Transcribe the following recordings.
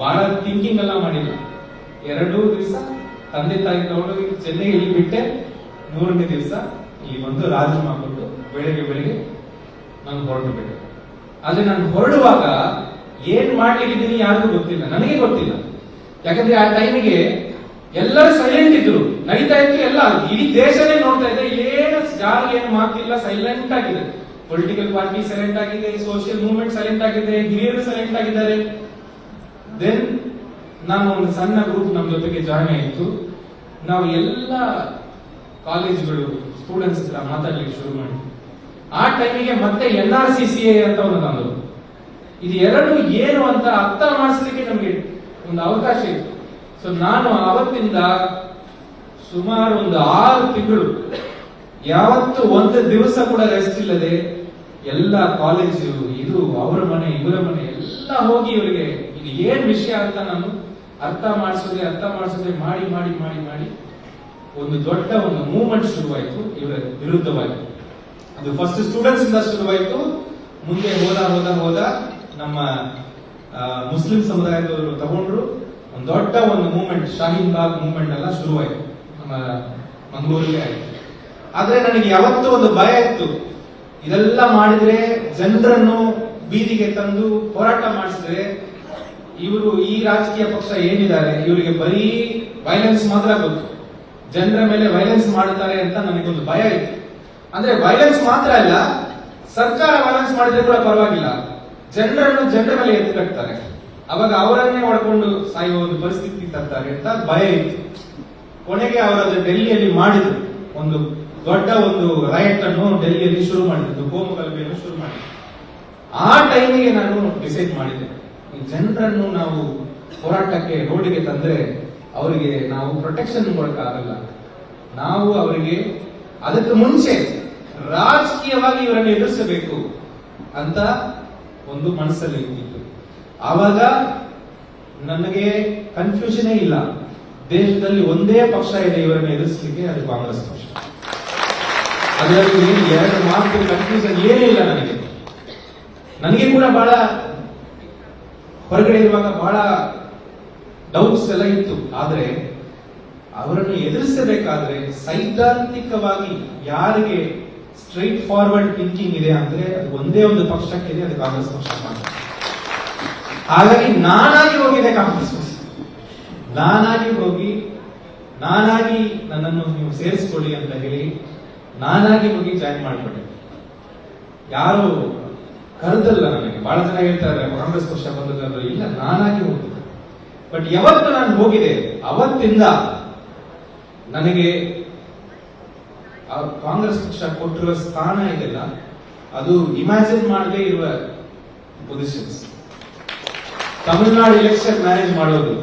ಬಹಳ ಥಿಂಕಿಂಗ್ ಎಲ್ಲ ಮಾಡಿಲ್ಲ ಎರಡು ದಿವಸ ತಂದೆ ತಾಯಿ ತಗೊಂಡು ಚೆನ್ನೈಗೆ ಇಲ್ಲಿ ಬಿಟ್ಟೆ. ಮೂರನೇ ದಿವಸ ಇಲ್ಲಿ ಬಂದು ರಾಜೀನಾಮೆ ಕೊಟ್ಟು ಬೆಳಿಗ್ಗೆ ಬೆಳಿಗ್ಗೆ ನಾನು ಹೊರಟು ಬಿಟ್ಟೆ. ಆದ್ರೆ ನಾನು ಹೊರಡುವಾಗ ಏನ್ ಮಾಡ್ಲಿಕ್ಕಿದ್ದೀನಿ ಯಾರಿಗೂ ಗೊತ್ತಿಲ್ಲ. ನನಗೆ ಗೊತ್ತಿಲ್ಲ. ಯಾಕಂದ್ರೆ ಆ ಟೈಮಿಗೆ ಎಲ್ಲರೂ ಸೈಲೆಂಟ್ ಇದ್ರು. ನಡೀತಾ ಇತ್ತು ಎಲ್ಲ. ಇಡೀ ದೇಶನೇ ನೋಡ್ತಾ ಇದೆ. ಏನು ಯಾರು ಏನು ಮಾತಿಲ್ಲ ಸೈಲೆಂಟ್ ಆಗಿದೆ. ಪೊಲಿಟಿಕಲ್ ಪಾರ್ಟಿ ಸೈಲೆಂಟ್ ಆಗಿದೆ. ಸೋಷಿಯಲ್ ಮೂವ್ಮೆಂಟ್ ಸೈಲೆಂಟ್ ಆಗಿದೆ. ಹಿರಿಯರು ಸೈಲೆಂಟ್ ಆಗಿದ್ದಾರೆ. ದೆನ್ ನಾನು ಒಂದು ಸಣ್ಣ ಗ್ರೂಪ್ ನಮ್ಮ ಜೊತೆಗೆ ಜಾಯ್ನ್ ಆಯಿತು. ನಾವು ಎಲ್ಲ ಕಾಲೇಜ್ಗಳು ಸ್ಟೂಡೆಂಟ್ಸ್ ಹತ್ರ ಮಾತಾಡ್ಲಿಕ್ಕೆ ಶುರು ಮಾಡಿ ಆ ಟೈಮಿಗೆ ಮತ್ತೆ N R C C A ಅಂತ ಒಂದು ತಂದರು ಇದು ಎರಡು ಏನು ಅಂತ ಅರ್ಥ ಮಾಡಿಸ್ಲಿಕ್ಕೆ ನಮಗೆ ಒಂದು ಅವಕಾಶ ಇತ್ತು. ಸೊ ನಾನು ಅವತ್ತಿಂದ ಸುಮಾರು ಒಂದು ಆರು ತಿಂಗಳು, ಯಾವತ್ತು ಒಂದು ದಿವಸ ಕೂಡ ರೆಸ್ಟ್ ಇಲ್ಲದೆ ಎಲ್ಲ ಕಾಲೇಜು ಇದು ಅವರ ಮನೆ, ಇವರ ಮನೆ, ಎಲ್ಲ ಹೋಗಿ ಇವರಿಗೆ ಏನ್ ವಿಷಯ ಅಂತ ನಾನು ಅರ್ಥ ಮಾಡಿಸೋದೆ ಅರ್ಥ ಮಾಡಿಸೋದೆ ಮಾಡಿ ಮಾಡಿ ಮಾಡಿ ಮಾಡಿ ಒಂದು ದೊಡ್ಡ ಒಂದು ಮೂವ್ಮೆಂಟ್ ಶುರುವಾಯಿತು. ಇವರ ವಿರುದ್ಧವಾಗಿ. ಅದು ಫಸ್ಟ್ ಸ್ಟೂಡೆಂಟ್ಸ್ ಇಂದ ಶುರುವಾಯಿತು. ಮುಂದೆ ಹೋದ ಹೋದ ಹೋದ ನಮ್ಮ ಮುಸ್ಲಿಂ ಸಮುದಾಯದವರು ತಗೊಂಡ್ರು. ಒಂದು ದೊಡ್ಡ ಒಂದು ಮೂವ್ಮೆಂಟ್ ಶಾಹೀನ್ ಬಾಗ್ ಮೂವ್ಮೆಂಟ್ ಎಲ್ಲ ಶುರುವಾಯಿತು. ನಮ್ಮ ಮಂಗಳೂರಿಗೆ ಆಯ್ತು. ಆದ್ರೆ ನನಗೆ ಯಾವತ್ತೂ ಒಂದು ಭಯ ಇತ್ತು. ಇದೆಲ್ಲ ಮಾಡಿದ್ರೆ ಜನರನ್ನು ಬೀದಿಗೆ ತಂದು ಹೋರಾಟ ಮಾಡಿಸಿದ್ರೆ ಇವರು ಈ ರಾಜಕೀಯ ಪಕ್ಷ ಏನಿದ್ದಾರೆ, ಇವರಿಗೆ ಬರೀ ವೈಲೆನ್ಸ್ ಮಾತ್ರ ಗೊತ್ತು. ಜನರ ಮೇಲೆ ವೈಲೆನ್ಸ್ ಮಾಡುತ್ತಾರೆ ಅಂತ ನನಗೊಂದು ಭಯ ಇತ್ತು ಅಂದ್ರೆ ವೈಲೆನ್ಸ್ ಮಾತ್ರ ಅಲ್ಲ, ಸರ್ಕಾರ ವೈಲೆನ್ಸ್ ಮಾಡಿದ್ರೆ ಕೂಡ ಪರವಾಗಿಲ್ಲ. ಜನರನ್ನು ಜನರ ಮೇಲೆ ಎತ್ತಿ ಕಟ್ತಾರೆ. ಅವಾಗ ಅವರನ್ನೇ ಒಳಕೊಂಡು ಸಾಯುವ ಒಂದು ಪರಿಸ್ಥಿತಿ ತರ್ತಾರೆ ಅಂತ ಭಯ ಇತ್ತು ಕೊನೆಗೆ ಅವರದ್ದು ಡೆಲ್ಲಿಯಲ್ಲಿ ಮಾಡಿದ್ರು. ಒಂದು ದೊಡ್ಡ ಒಂದು ರೈಟ್ ಅನ್ನು ಡೆಲ್ಲಿಯಲ್ಲಿ ಶುರು ಮಾಡಿದ್ದು ಕೋಮು ಶುರು ಮಾಡಿದ್ರು. ಆ ಟೈಮಿಗೆ ನಾನು ಡಿಸೈಡ್ ಮಾಡಿದೆ. ಜನರನ್ನು ನಾವು ಹೋರಾಟಕ್ಕೆ, ರೋಡಿಗೆ ತಂದ್ರೆ ಅವರಿಗೆ ನಾವು ಪ್ರೊಟೆಕ್ಷನ್ ಮಾಡೋಕ್ಕಾಗಲ್ಲ ನಾವು ಅವರಿಗೆ ಅದಕ್ಕೆ ಮುಂಚೆ ರಾಜಕೀಯವಾಗಿ ಇವರನ್ನು ಎದುರಿಸಬೇಕು ಅಂತ ಒಂದು ಮನಸ್ಸಲ್ಲಿ ಇತ್ತು ಆವಾಗ ನನಗೆ ಕನ್ಫ್ಯೂಷನೇ ಇಲ್ಲ. ದೇಶದಲ್ಲಿ ಒಂದೇ ಪಕ್ಷ ಇದೆ ಇವರನ್ನು ಎದುರಿಸಲಿಕ್ಕೆ ಅದು ಕಾಂಗ್ರೆಸ್ ಪಕ್ಷ. ಅದರಲ್ಲಿ ಎರಡು ಮಾತು ಕನ್ಫ್ಯೂಷನ್ ಏನೇ ಇಲ್ಲ ನನಗೆ. ನನಗೆ ಕೂಡ ಬಹಳ ಹೊರಗಡೆ ಇರುವಾಗ ಬಹಳ ಡೌಟ್ಸ್ ಎಲ್ಲ ಇತ್ತು. ಆದರೆ ಅವರನ್ನು ಎದುರಿಸಬೇಕಾದ್ರೆ ಸೈದ್ಧಾಂತಿಕವಾಗಿ ಯಾರಿಗೆ ಸ್ಟ್ರೈಟ್ ಫಾರ್ವರ್ಡ್ ಥಿಂಕಿಂಗ್ ಇದೆ ಅಂದ್ರೆ ಅದು ಒಂದೇ ಒಂದು ಪಕ್ಷಕ್ಕೆ ಇದೆ, ಅದು ಕಾಂಗ್ರೆಸ್ ಪಕ್ಷ ಹಾಗಾಗಿ ನಾನಾಗಿ ಹೋಗಿದೆ ಕಾಂಗ್ರೆಸ್ ಪಕ್ಷ. ನಾನಾಗಿ ಹೋಗಿ, ನಾನಾಗಿ ನನ್ನನ್ನು ನೀವು ಸೇರಿಸ್ಕೊಳ್ಳಿ ಅಂತ ಹೇಳಿ ನಾನಾಗಿ ಹೋಗಿ ಜಾಯಿನ್ ಮಾಡಿಕೊಂಡೆ ಯಾರು ಕರೆದಲ್ಲ ನನಗೆ ಬಹಳ ಜನ ಹೇಳ್ತಾರೆ ಕಾಂಗ್ರೆಸ್ ಪಕ್ಷ ಬಂದದ್ದು ಇಲ್ಲ, ನಾನಾಗಿ ಹೋಗಿದ್ದೆ. ಬಟ್ ಯಾವತ್ತು ನಾನು ಹೋಗಿದೆ ಅವತ್ತಿಂದ ನನಗೆ ಕಾಂಗ್ರೆಸ್ ಪಕ್ಷ ಕೊಟ್ಟಿರೋ ಸ್ಥಾನ ಇದೆಲ್ಲ ಅದು ಇಮ್ಯಾಜಿನ್ ಮಾಡದೇ ಇರುವ ಪೊಸಿಷನ್ಸ್ ತಮಿಳುನಾಡು ಎಲೆಕ್ಷನ್ ಮ್ಯಾನೇಜ್ ಮಾಡೋದು.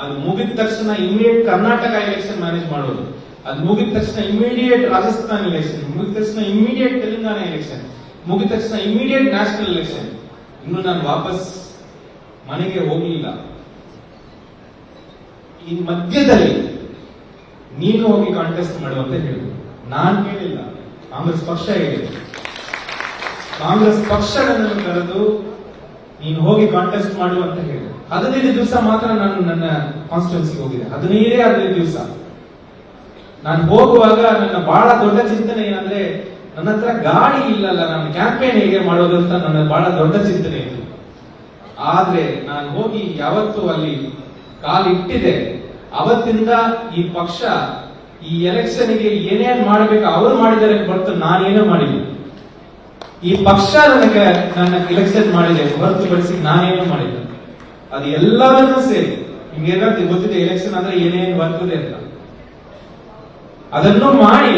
ಅದು ಮುಗಿದ ತಕ್ಷಣ ಇಮಿಡಿಯೇಟ್ ಕರ್ನಾಟಕ ಎಲೆಕ್ಷನ್ ಮ್ಯಾನೇಜ್ ಮಾಡೋದು. ಅದು ಮುಗಿದ ತಕ್ಷಣ ಇಮಿಡಿಯೇಟ್ ರಾಜಸ್ಥಾನ್ ಎಲೆಕ್ಷನ್ ಮುಗಿದ ತಕ್ಷಣ ಇಮಿಡಿಯೇಟ್ ತೆಲಂಗಾಣ ಎಲೆಕ್ಷನ್ ಮುಗಿದ ತಕ್ಷಣ ಇಮಿಡಿಯೇಟ್ ನ್ಯಾಷನಲ್ ಎಲೆಕ್ಷನ್ ಇನ್ನು ನಾನು ವಾಪಸ್ ಮನೆಗೆ ಹೋಗ್ಲಿಲ್ಲ. ಈ ಮಧ್ಯದಲ್ಲಿ ನೀನು ಹೋಗಿ ಕಾಂಟೆಸ್ಟ್ ಮಾಡು ಅಂತ ಹೇಳಿದ್ರು. ನಾನು ಕೇಳಿಲ್ಲ ಕಾಂಗ್ರೆಸ್ ಪಕ್ಷ ಹೇಳಿದೆ ಕಾಂಗ್ರೆಸ್ ಪಕ್ಷ ನನ್ನನ್ನು ಕರೆದು ನೀನು ಹೋಗಿ ಕಾಂಟೆಸ್ಟ್ ಮಾಡು ಅಂತ ಹೇಳಿದೆ ಹದಿನೈದು ದಿವಸ ಮಾತ್ರ ನಾನು ನನ್ನ ಕಾನ್ಸ್ಟಿಟ್ಯೂನ್ಸಿಗೆ ಹೋಗಿದೆ ಹದಿನೈದೇ, ಹದಿನೈದು ದಿವಸ. ನಾನು ಹೋಗುವಾಗ ನನ್ನ ಬಹಳ ದೊಡ್ಡ ಚಿಂತನೆ ಏನಂದ್ರೆ ನನ್ನ ಹತ್ರ ಗಾಳಿ ಇಲ್ಲಲ್ಲ, ನಾನು ಕ್ಯಾಂಪೇನ್ ಹೇಗೆ ಮಾಡೋದು ಅಂತ ನನ್ನ ಬಹಳ ದೊಡ್ಡ ಚಿಂತನೆ ಇತ್ತು ಆದ್ರೆ ನಾನು ಹೋಗಿ ಯಾವತ್ತು ಅಲ್ಲಿ ಕಾಲಿಟ್ಟಿದೆ ಅವತ್ತಿಂದ ಈ ಪಕ್ಷ ಈ ಎಲೆಕ್ಷನ್ಗೆ ಏನೇನ್ ಮಾಡಬೇಕು ಅವರು ಮಾಡಿದ್ದಾರೆ ಹೊರತು ನಾನೇನೂ ಮಾಡಿಲ್ಲ. ಈ ಪಕ್ಷ ನನಗೆ ನನ್ನ ಎಲೆಕ್ಷನ್ ಮಾಡಿದೆ, ಹೊರತುಪಡಿಸಿ ನಾನೇನು ಮಾಡಿಲ್ಲ. ಅದು ಎಲ್ಲವನ್ನೂ ಸೇರಿ. ನಿಮ್ಗೆ ಗೊತ್ತಿದೆ ಎಲೆಕ್ಷನ್ ಅಂದ್ರೆ ಏನೇನು ಬರ್ತದೆ ಅಂತ. ಅದನ್ನು ಮಾಡಿ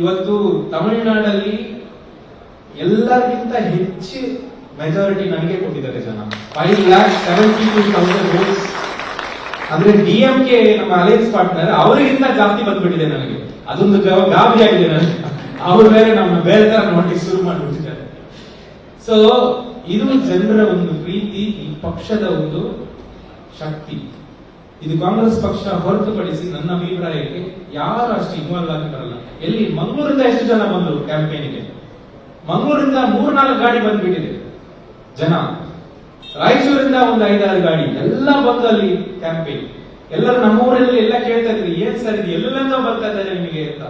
ಇವತ್ತು ತಮಿಳುನಾಡಲ್ಲಿ ಎಲ್ಲರಿಗಿಂತ ಹೆಚ್ಚು ಮೆಜಾರಿಟಿ ನನಗೆ ಕೊಟ್ಟಿದ್ದಾರೆ ಜನ. Five lakh seventy two thousand votes ಅಂದ್ರೆ ಡಿಎಂಕೆ ನಮ್ಮ ಅಲೈನ್ಸ್ ಪಾರ್ಟ್ನರ್ ಅವರಿಗಿಂತ ಜಾಸ್ತಿ ಬಂದ್ಬಿಟ್ಟಿದೆ ನನಗೆ ಅದೊಂದು ಗಾಬರಿ ಆಗಿದೆ ನನಗೆ. ಅವ್ರು ಬೇರೆ ನಮ್ಮ ಬೇರೆ ತರ ನೋಡಿ ಶುರು ಮಾಡಿಬಿಟ್ಟಿದ್ದಾರೆ. ಸೊ ಇದು ಜನರ ಒಂದು ಪ್ರೀತಿ, ಈ ಪಕ್ಷದ ಒಂದು ಶಕ್ತಿ. ಇದು ಕಾಂಗ್ರೆಸ್ ಪಕ್ಷ ಹೊರತುಪಡಿಸಿ ನನ್ನ ಅಭಿಪ್ರಾಯಕ್ಕೆ ಯಾರು ಅಷ್ಟು ಇನ್ವಾಲ್ವ್ ಆಗಿ ಬರಲ್ಲ. ಎಲ್ಲಿ ಮಂಗಳೂರಿಂದ ಎಷ್ಟು ಜನ ಬಂದರು ಕ್ಯಾಂಪೇನಿಗೆ ಮಂಗಳೂರಿಂದ ಮೂರ್ನಾಲ್ಕು ಗಾಡಿ ಬಂದ್ಬಿಟ್ಟಿದೆ. ಜನ. ರಾಯಚೂರಿಂದ ಒಂದು ಐದಾರು ಗಾಡಿ. ಎಲ್ಲ ಬಂದು ಅಲ್ಲಿ ಕ್ಯಾಂಪೇನ್ ಎಲ್ಲರೂ ನಮ್ಮೂರಲ್ಲಿ ಎಲ್ಲ ಕೇಳ್ತಾ ಇದ್ರು, ಏನ್ ಸರ್ ಇದು? ಎಲ್ಲೆಲ್ಲ ಬರ್ತಾ ಇದ್ದಾರೆ ನಿಮಗೆ ಅಂತ.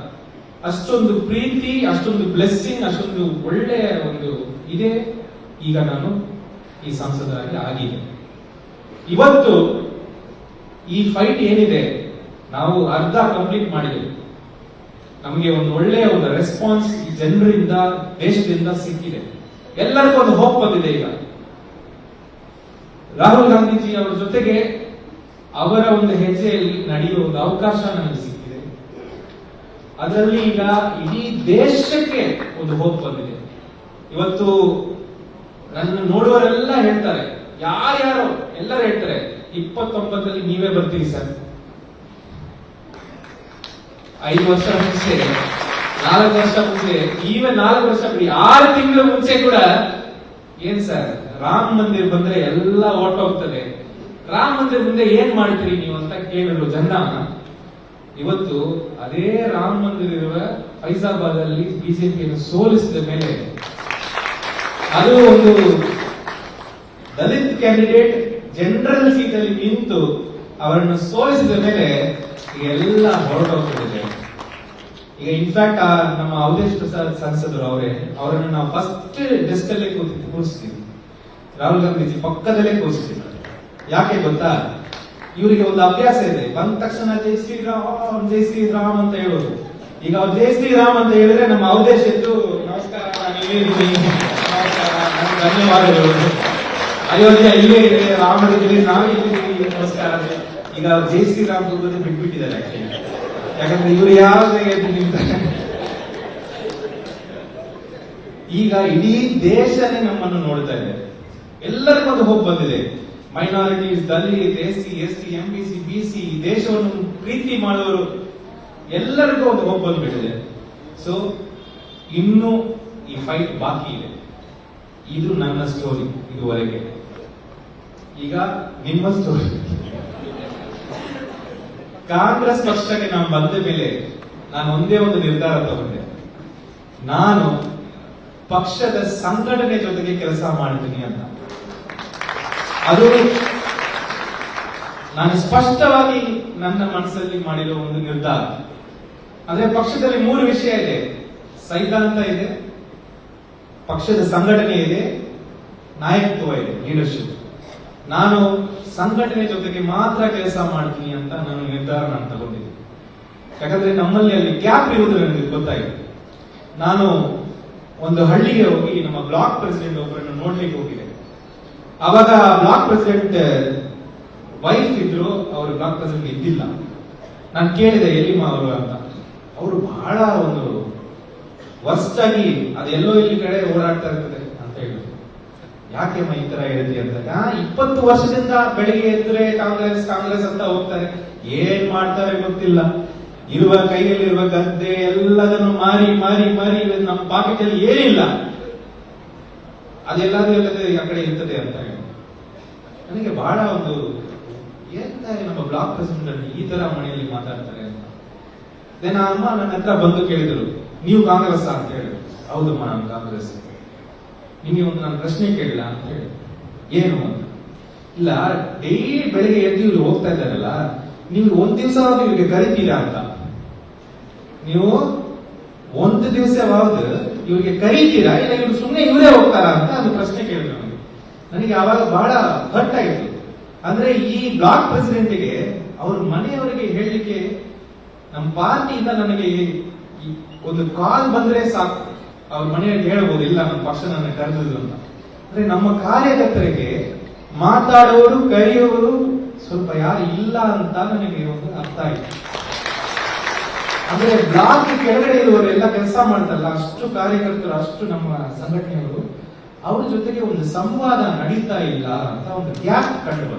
ಅಷ್ಟೊಂದು ಪ್ರೀತಿ, ಅಷ್ಟೊಂದು ಬ್ಲೆಸ್ಸಿಂಗ್ ಅಷ್ಟೊಂದು ಒಳ್ಳೆಯ ಒಂದು ಇದೆ. ಈಗ ನಾನು ಈ ಸಂಸದರಾಗಿ ಆಗಿದೆ. ಇವತ್ತು ಈ ಫೈಟ್ ಏನಿದೆ, ನಾವು ಅರ್ಧ ಕಂಪ್ಲೀಟ್ ಮಾಡಿದ್ದೇವೆ ನಮಗೆ ಒಂದು ಒಳ್ಳೆಯ ಒಂದು ರೆಸ್ಪಾನ್ಸ್ ಜನರಿಂದ, ದೇಶದಿಂದ ಸಿಕ್ಕಿದೆ. ಎಲ್ಲರಿಗೂ ಒಂದು ಹೋಪ್ ಬಂದಿದೆ ಈಗ. ರಾಹುಲ್ ಗಾಂಧೀಜಿ ಅವರ ಜೊತೆಗೆ ಅವರ ಒಂದು ಹೆಜ್ಜೆಯಲ್ಲಿ ನಡೆಯುವ ಒಂದು ಅವಕಾಶ ನನಗೆ ಸಿಕ್ಕಿದೆ. ಅದರಲ್ಲಿ ಈಗ ಇಡೀ ದೇಶಕ್ಕೆ ಒಂದು ಹೋಪ್ ಬಂದಿದೆ. ಇವತ್ತು ನನ್ನ ನೋಡುವರೆಲ್ಲ ಹೇಳ್ತಾರೆ, ಯಾರ್ಯಾರು ಎಲ್ಲರೂ ಹೇಳ್ತಾರೆ ಇಪ್ಪತ್ತೊಂಬತ್ತರಲ್ಲಿ ನೀವೇ ಬರ್ತೀವಿ ಸರ್. ಐದು ವರ್ಷ ಮುಂಚೆ, ನಾಲ್ಕು ವರ್ಷ ಮುಂಚೆ ಈಗ ನಾಲ್ಕು ವರ್ಷ ಬಿಡಿ, ಆರು ತಿಂಗಳು ಮುಂಚೆ ಕೂಡ ಏನ್ ಸರ್, ರಾಮ್ ಮಂದಿರ್ ಬಂದ್ರೆ ಎಲ್ಲ ಹೋಗ್ತದೆ ರಾಮ್ ಮಂದಿರ್ ಮುಂದೆ ಏನ್ ಮಾಡ್ತೀರಿ ನೀವು ಅಂತ ಕೇಳಿದ್ರು ಜನ ಇವತ್ತು ಅದೇ ರಾಮ್ ಮಂದಿರ್ ಇರುವ ಫೈಜಾಬಾದ್ ಅಲ್ಲಿ ಬಿಜೆಪಿಯನ್ನು ಸೋಲಿಸಿದ ಮೇಲೆ ಅದು ಒಂದು ದಲಿತ್ ಕ್ಯಾಂಡಿಡೇಟ್ ಜನರಲ್ ಸೀಟಲ್ಲಿ ನಿಂತು ಅವರನ್ನು ಸೋಲಿಸಿದ ಮೇಲೆ ಎಲ್ಲ ಹೊರಟೋಗ್ತಿದೆ. ಈಗ ಇನ್ಫ್ಯಾಕ್ಟ್ ನಮ್ಮ ಅವಧೇಶ್ ಪ್ರಸಾದ್ ಸಂಸದರು ಅವರೇ, ಅವರನ್ನು ನಾವು ಫಸ್ಟ್ ಡೆಸ್ಕ್ ಅಲ್ಲೇ ಕೂರಿಸ್ತೀವಿ. ರಾಹುಲ್ ಗಾಂಧೀಜಿ ಪಕ್ಕದಲ್ಲೇ ಕೂರಿಸ್ತೀವಿ. ಯಾಕೆ ಗೊತ್ತಾ? ಇವರಿಗೆ ಒಂದು ಅಭ್ಯಾಸ ಇದೆ. ಬಂದ ತಕ್ಷಣ ಜೈ ಶ್ರೀರಾಮ್ ಜೈ ಶ್ರೀರಾಮ್ ಅಂತ ಹೇಳೋದು. ಈಗ ಅವ್ರು ಜೈ ಶ್ರೀರಾಮ್ ಅಂತ ಹೇಳಿದ್ರೆ ನಮ್ಮ ಅವಧೇಶ್ ಎದ್ದು ನಮಸ್ಕಾರ ಧನ್ಯವಾದಗಳು. ಅಯೋಧ್ಯ ಇಲ್ಲೇ ಇದೆ ರಾಮನಿಗೆ ನಾವು ಇಲ್ಲಿ ನಮಸ್ಕಾರ ಈಗ ಜೈ ಶ್ರೀರಾಮ್ ಹೋಗೋದು ಬಿಟ್ಬಿಟ್ಟಿದ್ದಾರೆ. ಯಾಕಂದ್ರೆ ಇವರು ಯಾವ್ದೇ ನಿಂತಾರೆ ಈಗ ಇಡೀ ದೇಶನೇ ನಮ್ಮನ್ನು ನೋಡ್ತಾ ಇದೆ. ಎಲ್ಲರಿಗೂ ಅದು ಹೋಗಿ ಬಂದಿದೆ. Minorities Dalit S C S T M B C B C ದೇಶವನ್ನು ಪ್ರೀತಿ ಮಾಡುವವರು ಎಲ್ಲರಿಗೂ ಅದು ಹೋಗಿ ಬಂದ್ಬಿಟ್ಟಿದೆ. ಸೊ ಇನ್ನು ಈ ಫೈಟ್ ಬಾಕಿ ಇದೆ. ಇದು ನನ್ನ ಸ್ಟೋರಿ ಇದುವರೆಗೆ. ಈಗ ನಿಮ್ಮ ಸ್ಟೋರಿ ಕಾಂಗ್ರೆಸ್ ಪಕ್ಷಕ್ಕೆ ನಾನು ಬಂದ ಮೇಲೆ ನಾನು ಒಂದೇ ಒಂದು ನಿರ್ಧಾರ ತಗೊಂಡೆ. ನಾನು ಪಕ್ಷದ ಸಂಘಟನೆ ಜೊತೆಗೆ ಕೆಲಸ ಮಾಡ್ತೀನಿ ಅಂತ. ಅದು ನಾನು ಸ್ಪಷ್ಟವಾಗಿ ನನ್ನ ಮನಸ್ಸಲ್ಲಿ ಮಾಡಿರೋ ಒಂದು ನಿರ್ಧಾರ. ಅಂದ್ರೆ ಪಕ್ಷದಲ್ಲಿ ಮೂರು ವಿಷಯ ಇದೆ. ಸೈದ್ಧಾಂತ ಇದೆ, ಪಕ್ಷದ ಸಂಘಟನೆ ಇದೆ, ನಾಯಕತ್ವ ಇದೆ ಲೀಡರ್ಶಿಪ್ ನಾನು ಸಂಘಟನೆ ಜೊತೆಗೆ ಮಾತ್ರ ಕೆಲಸ ಮಾಡ್ತೀನಿ ಅಂತ ನಾನು ನಿರ್ಧಾರ ನಾನು ತಗೊಂಡಿದ್ದೆ. ಯಾಕಂದ್ರೆ ನಮ್ಮಲ್ಲಿ ಅಲ್ಲಿ ಗ್ಯಾಪ್ ಇರುವುದು ನನಗೆ ಗೊತ್ತಾಯಿತು. ನಾನು ಒಂದು ಹಳ್ಳಿಗೆ ಹೋಗಿ ನಮ್ಮ ಬ್ಲಾಕ್ ಪ್ರೆಸಿಡೆಂಟ್ ಒಬ್ಬರನ್ನು ನೋಡ್ಲಿಕ್ಕೆ ಹೋಗಿದೆ ಅವಾಗ ಬ್ಲಾಕ್ ಪ್ರೆಸಿಡೆಂಟ್, ವೈಫ್ ಇದ್ರು, ಅವರು ಬ್ಲಾಕ್ ಪ್ರೆಸಿಡೆಂಟ್ ಇದ್ದಿಲ್ಲ. ನಾನು ಕೇಳಿದೆ ಎಲ್ಲಿ ಅವರು ಅಂತ. ಅವರು ಬಹಳ ಒಂದು ವರ್ಸ್ಟ್ ಆಗಿ ಅದೆಲ್ಲೋ ಇಲ್ಲಿ ಕಡೆ ಓಡಾಡ್ತಾ ಇರ್ತದೆ ಅಂತ ಹೇಳಿದ್ರು. ಯಾಕೆಮ್ಮ ಈ ತರ ಹೇಳಿದ್ರಿ ಅಂದಾಗ ಇಪ್ಪತ್ತು ವರ್ಷದಿಂದ ಬೆಳಿಗ್ಗೆ ಎದ್ರೆ ಕಾಂಗ್ರೆಸ್ ಕಾಂಗ್ರೆಸ್ ಅಂತ ಹೋಗ್ತಾರೆ. ಏನ್ ಮಾಡ್ತಾರೆ ಗೊತ್ತಿಲ್ಲ. ಇರುವ ಕೈಯಲ್ಲಿರುವ ಗದ್ದೆ ಎಲ್ಲದನ್ನು ಮಾರಿ ಮಾರಿ ಮಾರಿ ನಮ್ಮ ಪಾಕೆಟ್ ಅಲ್ಲಿ ಏನಿಲ್ಲ. ಅದೆಲ್ಲಾದ್ರೂ ಎಲ್ಲದೆ ಆ ಕಡೆ ಇರ್ತದೆ ಅಂತ ಹೇಳಿ. ನನಗೆ ಬಹಳ ಒಂದು ಎಂತ ನಮ್ಮ ಬ್ಲಾಕ್ ಪ್ರೆಸಿಡೆಂಟ್ ಈ ತರ ಮನೆಯಲ್ಲಿ ಮಾತಾಡ್ತಾರೆ ಅಂತ. ದೆನ್ ಅಮ್ಮ ನನ್ನ ಹತ್ರ ಬಂದು ಕೇಳಿದ್ರು, ನೀವು ಕಾಂಗ್ರೆಸ್ ಅಂತ ಹೇಳಿದ್ರು ಹೌದಮ್ಮ ನಾನು ಕಾಂಗ್ರೆಸ್ ನಿಮಗೆ ಒಂದು ನಾನು ಪ್ರಶ್ನೆ ಕೇಳಲ್ಲ ಅಂತ ಹೇಳಿ. ಏನು? ಇಲ್ಲ ಡೈಲಿ ಬೆಳಿಗ್ಗೆ ಎದ್ದು ಇವ್ರು ಹೋಗ್ತಾ ಇದ್ದಾರಲ್ಲ, ನೀವು ಒಂದ್ ದಿವಸ ಇವ್ರಿಗೆ ಕರಿತೀರಾ ಅಂತ? ನೀವು ಒಂದು ದಿವಸವಾದ ಇವ್ರಿಗೆ ಕರಿತೀರಾ? ಇಲ್ಲ, ಇವ್ರು ಸುಮ್ಮನೆ ಇವರೇ ಹೋಗ್ತಾರಾ ಅಂತ ಅದು ಪ್ರಶ್ನೆ ಕೇಳಿದ್ರು ನನಗೆ ನನಗೆ ಆವಾಗ ಬಹಳ ಹರ್ಟ್ ಆಯ್ತು ಅಂದ್ರೆ ಈ ಬ್ಲಾಕ್ ಪ್ರೆಸಿಡೆಂಟ್ಗೆ ಅವ್ರ ಮನೆಯವರಿಗೆ ಹೇಳಲಿಕ್ಕೆ ನಮ್ಮ ಪಾರ್ಟಿಯಿಂದ ನನಗೆ ಒಂದು ಕಾಲ್ ಬಂದ್ರೆ ಸಾಕು. ಅವ್ರ ಮನೆಯಲ್ಲಿ ಹೇಳ್ಬೋದು, ಇಲ್ಲ, ನಮ್ಮ ಪಕ್ಷ ನನ್ನ ಕರೆದಿದ್ರು ಅಂತ. ಅಂದ್ರೆ ನಮ್ಮ ಕಾರ್ಯಕರ್ತರಿಗೆ ಮಾತಾಡೋರು ಕರೆಯುವವರು ಸ್ವಲ್ಪ ಯಾರು ಇಲ್ಲ ಅಂತ ನನಗೆ ಒಂದು ಅರ್ಥ ಆಯ್ತು. ಅಂದ್ರೆ ಬ್ಲಾಕ್ ಕೆಳಗಡೆ ಇರುವವರೆಲ್ಲ ಕೆಲಸ ಮಾಡ್ತಾರಲ್ಲ, ಅಷ್ಟು ಕಾರ್ಯಕರ್ತರು, ಅಷ್ಟು ನಮ್ಮ ಸಂಘಟನೆಯವರು, ಅವ್ರ ಜೊತೆಗೆ ಒಂದು ಸಂವಾದ ನಡೀತಾ ಇಲ್ಲ ಅಂತ ಒಂದು ಗ್ಯಾಪ್ ಕಂಡು